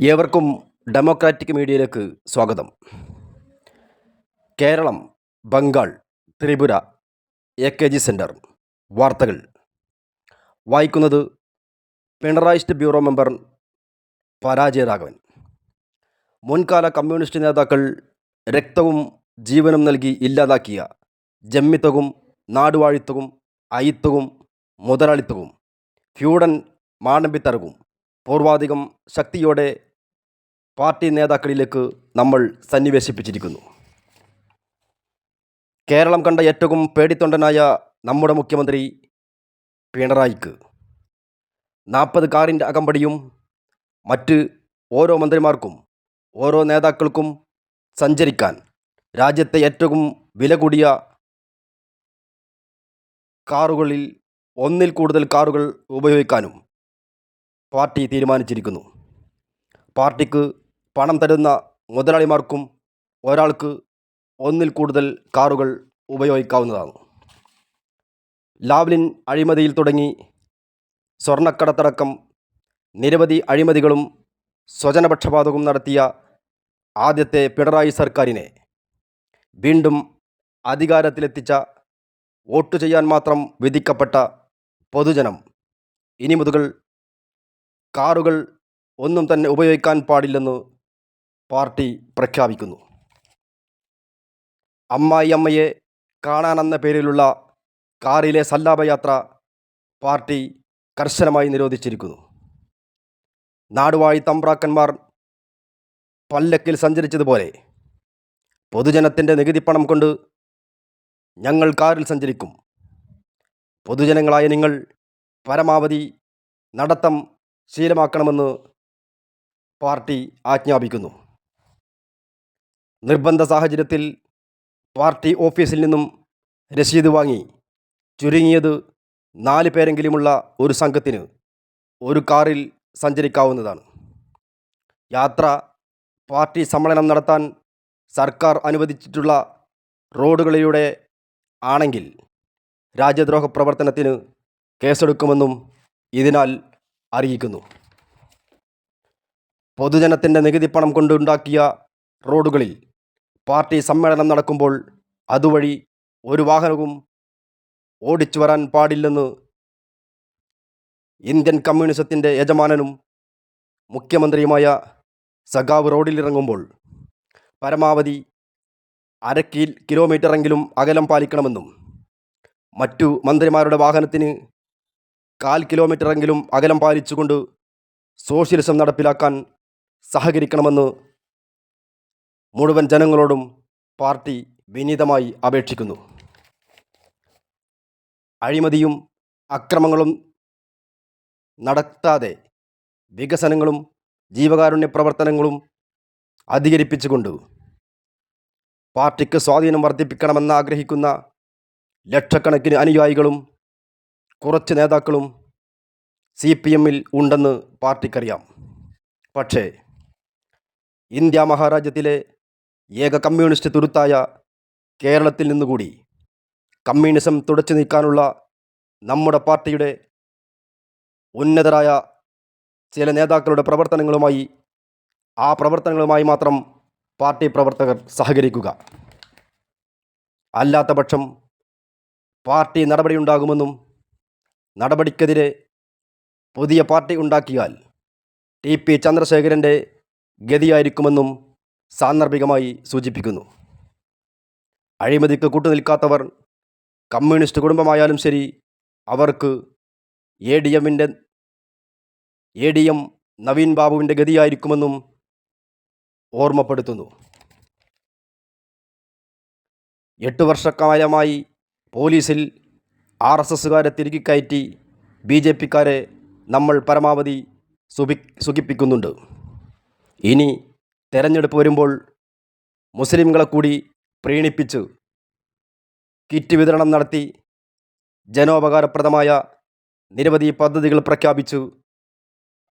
ഏവർക്കും ഡെമോക്രാറ്റിക് മീഡിയയിലേക്ക് സ്വാഗതം. Keralam Bengal Tripura A K G centre വാർത്തകൾ. വായിക്കുന്നത് പിണറായിസ്റ്റ് ബ്യൂറോ മെമ്പർ പരാജയരാഘവൻ മുൻകാല കമ്മ്യൂണിസ്റ്റ് നേതാക്കൾ രക്തവും ജീവനും നൽകി ഇല്ലാതാക്കിയ ജമ്മിത്തവും നാടുവാഴിത്തവും അയിത്തവും മുതലാളിത്തവും ഫ്യൂഡൻ മാനമ്പിത്തരവും പൂർവാധികം ശക്തിയോടെ പാർട്ടി നേതാക്കളിലേക്ക് നമ്മൾ സന്നിവേശിപ്പിച്ചിരിക്കുന്നു. കേരളം കണ്ട ഏറ്റവും പേടിത്തൊണ്ടനായ നമ്മുടെ മുഖ്യമന്ത്രി പിണറായിക്ക് നാൽപ്പത് കാറിന്റെ അകമ്പടിയും മറ്റ് ഓരോ മന്ത്രിമാർക്കും ഓരോ നേതാക്കൾക്കും സഞ്ചരിക്കാൻ രാജ്യത്തെ ഏറ്റവും വില കൂടിയ കാറുകളിൽ ഒന്നിൽ കൂടുതൽ കാറുകൾ ഉപയോഗിക്കാനും പാർട്ടി തീരുമാനിച്ചിരിക്കുന്നു. പാർട്ടിക്ക് പണം തരുന്ന മുതലാളിമാർക്കും ഒരാൾക്ക് ഒന്നിൽ കൂടുതൽ കാറുകൾ ഉപയോഗിക്കാവുന്നതാണ്. ലാവ്ലിൻ അഴിമതിയിൽ തുടങ്ങി സ്വർണക്കടത്തടക്കം നിരവധി അഴിമതികളും സ്വജനപക്ഷപാതവും നടത്തിയ ആദ്യത്തെ പിണറായി സർക്കാരിനെ വീണ്ടും അധികാരത്തിലെത്തിച്ച വോട്ട് ചെയ്യാൻ മാത്രം വിധിക്കപ്പെട്ട പൊതുജനം. ഇനി മുതൽ കാറുകൾ ഒന്നും തന്നെ ഉപയോഗിക്കാൻ പാടില്ലെന്ന് പാർട്ടി പ്രഖ്യാപിക്കുന്നു. അമ്മായിയമ്മയെ കാണാനെന്ന പേരിലുള്ള കാറിലെ സല്ലാപയാത്ര പാർട്ടി കർശനമായി നിരോധിച്ചിരിക്കുന്നു. നാടുവാഴി തമ്പ്രാക്കന്മാർ പല്ലക്കിൽ സഞ്ചരിച്ചതുപോലെ പൊതുജനത്തിന്റെ നികുതിപ്പണം കൊണ്ട് ഞങ്ങൾ കാറിൽ സഞ്ചരിക്കും. പൊതുജനങ്ങളായ നിങ്ങൾ പരമാവധി നടത്തം ശീലമാക്കണമെന്ന് പാർട്ടി ആജ്ഞാപിക്കുന്നു. നിർബന്ധ സാഹചര്യത്തിൽ പാർട്ടി ഓഫീസിൽ നിന്നും രസീത് വാങ്ങി ചുരുങ്ങിയത് നാല് പേരെങ്കിലുമുള്ള ഒരു സംഘത്തിന് ഒരു കാറിൽ സഞ്ചരിക്കാവുന്നതാണ്. യാത്ര പാർട്ടി സമ്മേളനം നടത്താൻ സർക്കാർ അനുവദിച്ചിട്ടുള്ള റോഡുകളിലൂടെ ആണെങ്കിൽ രാജ്യദ്രോഹ പ്രവർത്തനത്തിന് കേസെടുക്കുമെന്നും ഇതിനാൽ അറിയിക്കുന്നു. പൊതുജനത്തിന്റെ നികുതിപ്പണം കൊണ്ടുണ്ടാക്കിയ റോഡുകളിൽ പാർട്ടി സമ്മേളനം നടക്കുമ്പോൾ അതുവഴി ഒരു വാഹനവും ഓടിച്ചു വരാൻ പാടില്ലെന്ന് ഇന്ത്യൻ കമ്മ്യൂണിസത്തിന്റെ യജമാനനും മുഖ്യമന്ത്രിയുമായ സഖാവ് റോഡിലിറങ്ങുമ്പോൾ പരമാവധി അര കിലോമീറ്ററെങ്കിലും അകലം പാലിക്കണമെന്നും മറ്റു മന്ത്രിമാരുടെ വാഹനത്തിന് കാൽ കിലോമീറ്ററെങ്കിലും അകലം പാലിച്ചുകൊണ്ട് സോഷ്യലിസം നടപ്പിലാക്കാൻ സഹകരിക്കണമെന്ന് മുഴുവൻ ജനങ്ങളോടും പാർട്ടി വിനീതമായി അപേക്ഷിക്കുന്നു. അഴിമതിയും അക്രമങ്ങളും നടത്താതെ വികസനങ്ങളും ജീവകാരുണ്യ പ്രവർത്തനങ്ങളും അധികരിപ്പിച്ചുകൊണ്ട് പാർട്ടിക്ക് സ്വാധീനം വർദ്ധിപ്പിക്കണമെന്ന് ആഗ്രഹിക്കുന്ന ലക്ഷക്കണക്കിന് അനുയായികളും കുറച്ച് നേതാക്കളും സി പി എമ്മിൽ ഉണ്ടെന്ന് പാർട്ടിക്കറിയാം. പക്ഷേ ഇന്ത്യ മഹാരാജ്യത്തിലെ ഏക കമ്മ്യൂണിസ്റ്റ് തുരുത്തായ കേരളത്തിൽ നിന്നുകൂടി കമ്മ്യൂണിസം തുടച്ചു നീക്കാനുള്ള നമ്മുടെ പാർട്ടിയുടെ ഉന്നതരായ ചില നേതാക്കളുടെ പ്രവർത്തനങ്ങളുമായി ആ പ്രവർത്തനങ്ങളുമായി മാത്രം പാർട്ടി പ്രവർത്തകർ സഹകരിക്കുക. അല്ലാത്ത പക്ഷം പാർട്ടി നടപടിയുണ്ടാകുമെന്നും നടപടിക്കെതിരെ പുതിയ പാർട്ടി ഉണ്ടാക്കിയാൽ ടി പി ചന്ദ്രശേഖരന്റെ ഗതിയായിരിക്കുമെന്നും സാന്ദർഭികമായി സൂചിപ്പിക്കുന്നു. അഴിമതിക്ക് കൂട്ടുനിൽക്കാത്തവർ കമ്മ്യൂണിസ്റ്റ് കുടുംബമായാലും ശരി അവർക്ക് എ ഡി എമ്മിന്റെ എ ഡി എം നവീൻ ബാബുവിന്റെ ഗതിയായിരിക്കുമെന്നും ഓർമ്മപ്പെടുത്തുന്നു. എട്ട് വർഷക്കാലമായി പോലീസിൽ ആർ എസ് എസ്സുകാരെ തിരികെ കയറ്റി ബി ജെ പിക്കാരെ നമ്മൾ പരമാവധി സുഖി സുഖിപ്പിക്കുന്നുണ്ട്. ഇനി തെരഞ്ഞെടുപ്പ് വരുമ്പോൾ മുസ്ലിംകളെ കൂടി പ്രീണിപ്പിച്ച് കിറ്റ് വിതരണം നടത്തി ജനോപകാരപ്രദമായ നിരവധി പദ്ധതികൾ പ്രഖ്യാപിച്ചു.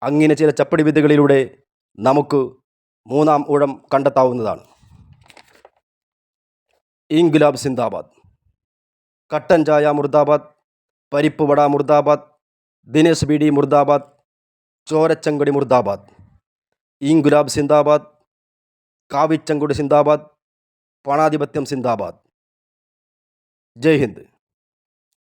അങ്ങനെ ചില ചപ്പടി വിദ്യകളിലൂടെ നമുക്ക് മൂന്നാം ഊഴം കണ്ടെത്താവുന്നതാണ്. ഇൻഗുലാബ് സിന്ദാബാദ്. കട്ടൻ ചായ മുർദാബാദ് പരിപ്പ് വട മുർദാബാദ് ദിനേശ് ബി ഡി മുർദാബാദ് ചോരച്ചങ്കടി മുർദാബാദ് ഇൻഗുലാബ് സിന്ദാബാദ് കാവിച്ചങ്കുടി സിന്ദാബാദ് പണാധിപത്യം സിന്ദാബാദ്. ജയ് ഹിന്ദ്.